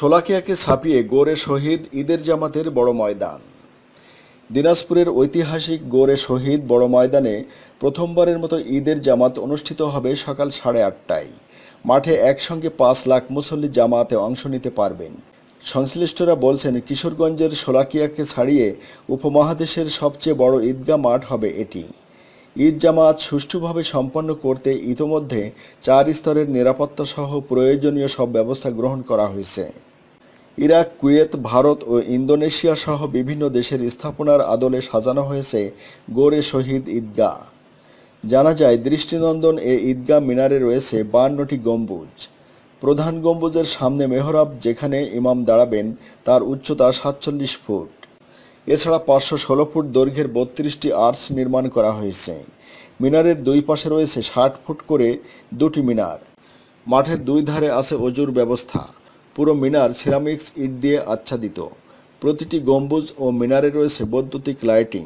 শোলাকিয়াকে ছাপিয়ে গোরে শহীদ ঈদের জামাতের বড় ময়দান। দিনাজপুরের ঐতিহাসিক গোরে শহীদ বড় ময়দানে প্রথমবারের মতো ঈদের জামাত অনুষ্ঠিত হবে সকাল সাড়ে আটটায়। মাঠে একসঙ্গে পাঁচ লাখ মুসল্লি জামাতে অংশ নিতে পারবেন। সংশ্লিষ্টরা বলছেন, কিশোরগঞ্জের শোলাকিয়াকে ছাড়িয়ে উপমহাদেশের সবচেয়ে বড় ঈদগাহ মাঠ হবে এটি। ঈদ জামাত সুষ্ঠুভাবে সম্পন্ন করতে ইতোমধ্যে চার স্তরের নিরাপত্তা সহ প্রয়োজনীয় সব ব্যবস্থা গ্রহণ করা হয়েছে। ইরাক, কুয়েত, ভারত ও ইন্দোনেশিয়া সহ বিভিন্ন দেশের স্থাপনার আদলে সাজানো হয়েছে গোরে শহীদ ঈদগাহ। জানা যায়, দৃষ্টিনন্দন এ ঈদগাহ মিনারে রয়েছে বান্নটি গম্বুজ। প্রধান গম্বুজের সামনে মেহরাব, যেখানে ইমাম দাঁড়াবেন, তার উচ্চতা সাতচল্লিশ ফুট। এছাড়া পাঁচশো ষোলো ফুট দৈর্ঘ্যের বত্রিশটি আর্চ নির্মাণ করা হয়েছে। মিনারের দুই পাশে রয়েছে ষাট ফুট করে দুটি মিনার। মাঠের দুই ধারে আছে অজুর ব্যবস্থা। পুরো মিনার সিরামিক্স ইট দিয়ে আচ্ছাদিত। প্রতিটি গম্বুজ ও মিনারে রয়েছে বৈদ্যুতিক লাইটিং।